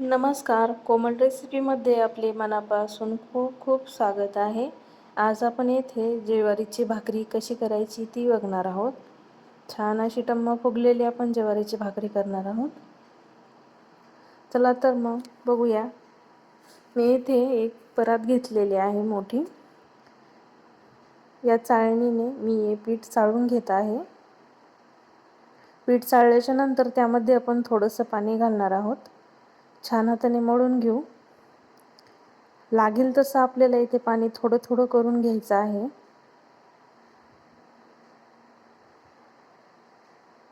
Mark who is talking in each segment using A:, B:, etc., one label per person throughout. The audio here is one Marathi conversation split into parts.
A: नमस्कार. कोमल रेसिपीमध्ये आपले मनापासून खूप खूप स्वागत आहे. आज आपण येथे ज्वारीची भाकरी कशी करायची ती बघणार आहोत. छान अशी टम्म फुगलेली आपण ज्वारीची भाकरी करणार आहोत. चला तर मग बघूया. मी इथे एक परात घेतलेली आहे मोठी. या चाळणीने मी हे पीठ चाळून घेत आहे. पीठ चाळल्याच्या नंतर त्यामध्ये आपण थोडंसं पाणी घालणार आहोत. छान हाताने मळून घेऊ. लागेल तसं आपल्याला इथे पाणी थोडं थोडं करून घ्यायचं आहे.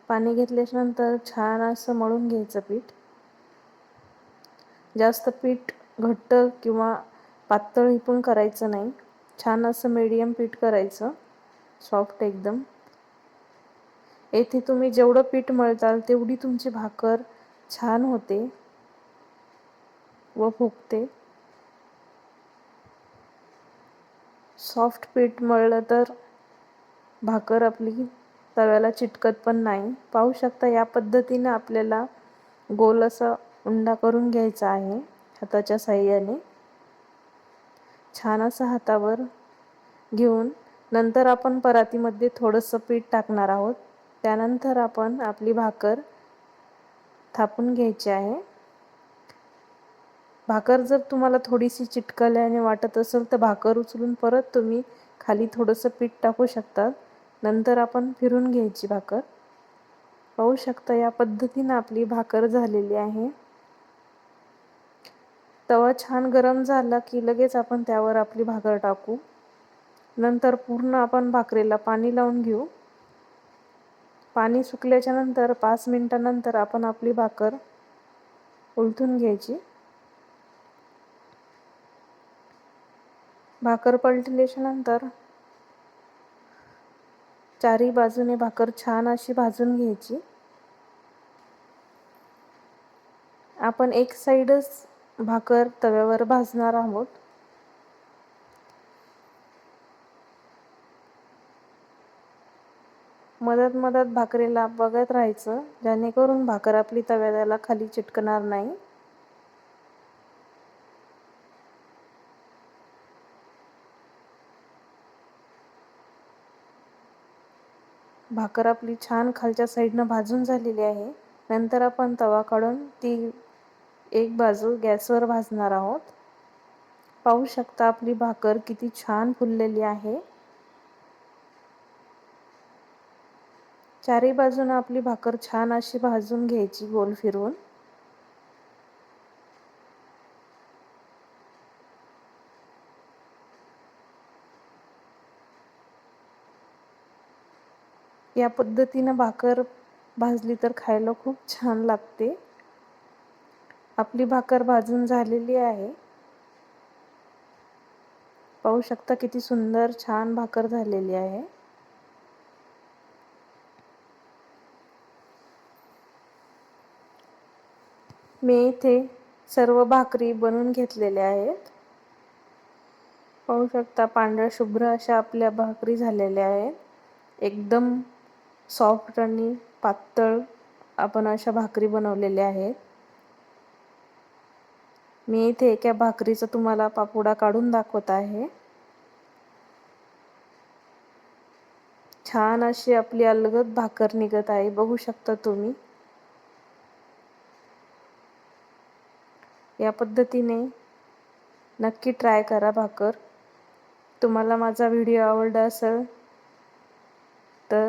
A: पाणी घेतल्याच्यानंतर छान असं मळून घ्यायचं पीठ. जास्त पीठ घट्ट किंवा पातळ पण करायचं नाही. छान असं मीडियम पीठ करायचं. सॉफ्ट एकदम. येथे तुम्ही जेवढं पीठ मळताल तेवढी तुमची भाकर छान होते. व फुगते. सॉफ्ट पीठ मळलं तर भाकर आपली तव्याला चिटकत पण नाही. पाहू शकता या पद्धतीनं आपल्याला गोल असा उंडा करून घ्यायचा आहे हाताच्या साह्याने. छान असं हातावर घेऊन नंतर आपण परातीमध्ये थोडंसं पीठ टाकणार आहोत. त्यानंतर आपण आपली भाकर थापून घ्यायची आहे. भाकर जर तुम्हाला थोडीशी चिटकल्याने वाटत असेल तर भाकर उचलून परत तुम्ही खाली थोडंसं पीठ टाकू शकता नंतर आपण फिरून घ्यायची भाकर. पाहू शकता या पद्धतीनं आपली भाकर झालेली आहे. तवा छान गरम झाला की लगेच आपण त्यावर आपली भाकर टाकू. नंतर पूर्ण आपण भाकरीला पाणी लावून घेऊ. पाणी सुकल्याच्या नंतर पाच मिनटानंतर आपण आपली भाकर उलथून घ्यायची. भाकर पलटल्याच्यानंतर चारी बाजूने भाकर छान अशी भाजून घ्यायची. आपण एक साईडच भाकर तव्यावर भाजणार आहोत. मदत मदत भाकरीला बघत राहायचं जेणेकरून भाकर आपली तव्याला खाली चिटकणार नाही. भाकर आपली छान खालच्या साईडनं भाजून झालेली आहे. नंतर आपण तवा काढून ती एक बाजू गॅसवर भाजणार आहोत. पाहू शकता आपली भाकर किती छान फुललेली आहे. चारही बाजूनं आपली भाकर छान अशी भाजून घ्यायची गोल फिरवून. या पद्धतीनं भाकर भाजली तर खायला खूप छान लागते. आपली भाकर भाजून झालेली आहे. पाहू शकता किती सुंदर छान भाकर झालेली आहे. मी इथे सर्व भाकरी बनवून घेतलेल्या आहेत. पाहू शकता पांढऱ्या शुभ्र अशा आपल्या भाकरी झालेल्या आहेत. एकदम सॉफ्ट आणि पातळ आपण अशा भाकरी बनवलेल्या आहेत. मी इथे एका भाकरीचा तुम्हाला पापुडा काढून दाखवत आहे. छान अशी आपली अलगद भाकर निघत आहे बघू शकता तुम्ही. या पद्धतीने नक्की ट्राय करा भाकर. तुम्हाला माझा व्हिडिओ आवडला असेल तर